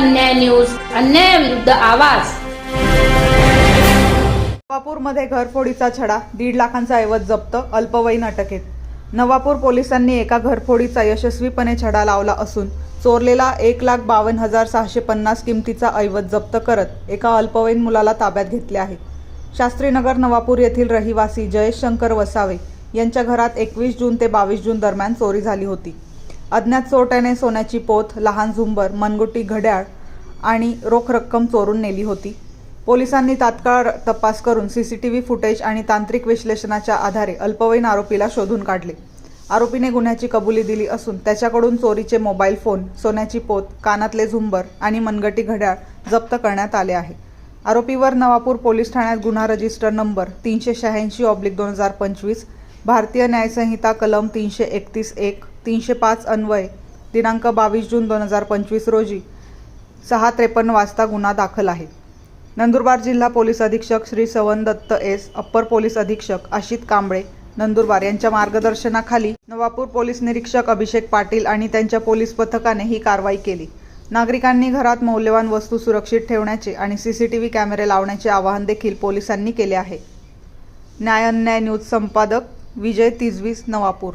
News अन्यायाविरुद्ध आवाज. नवापूरमध्ये घरफोडीचा छडा दीड लाखांचा ऐवज जप्त अल्पवयीन अटकेत. नवापूर पोलिसांनी एका घरफोडीचा यशस्वीपणे छडा लावला असून चोरलेला एक लाख बावन्न हजार सहाशे पन्नास किमतीचा ऐवज जप्त करत एका अल्पवयीन मुलाला ताब्यात घेतले आहे. शास्त्रीनगर नवापूर येथील रहिवासी जयेश शंकर वसावे यांच्या घरात एकवीस जून ते बावीस जून दरम्यान चोरी झाली होती. अज्ञात चोरट्याने सोन्याची पोत लहान झुंबर मनगुटी घड्याळ आणि रोख रक्कम चोरून नेली होती. पोलिसांनी तात्काळ तपास करून C C T V footage आणि तांत्रिक विश्लेषणाच्या आधारे अल्पवयीन आरोपीला शोधून काढले. आरोपीने गुन्ह्याची कबुली दिली असून त्याच्याकडून चोरीचे मोबाईल फोन सोन्याची पोत कानातले झुंबर आणि मनगटी घड्याळ जप्त करण्यात आले आहे. आरोपीवर नवापूर पोलीस ठाण्यात गुन्हा रजिस्टर नंबर तीनशे शहाऐंशी ऑब्लिक दोन हजार पंचवीस भारतीय न्यायसंहिता कलम तीनशे एकतीस एक तीनशे पाच अन्वय दिनांक बावीस जून दोन हजार पंचवीस रोजी सहा त्रेपन्न वाजता गुन्हा दाखल आहे. नंदुरबार जिल्हा पोलीस अधीक्षक श्री सवन दत्त एस अप्पर पोलीस अधीक्षक आशित कांबळे नंदुरबार यांच्या मार्गदर्शनाखाली नवापूर पोलीस निरीक्षक अभिषेक पाटील आणि त्यांच्या पोलीस पथकाने ही कारवाई केली. नागरिकांनी घरात मौल्यवान वस्तू सुरक्षित ठेवण्याचे आणि सी सी टी व्ही कॅमेरे लावण्याचे आवाहन देखील पोलिसांनी केले आहे. न्याय अन्याय न्यूज संपादक विजय तिजवीस नवापूर.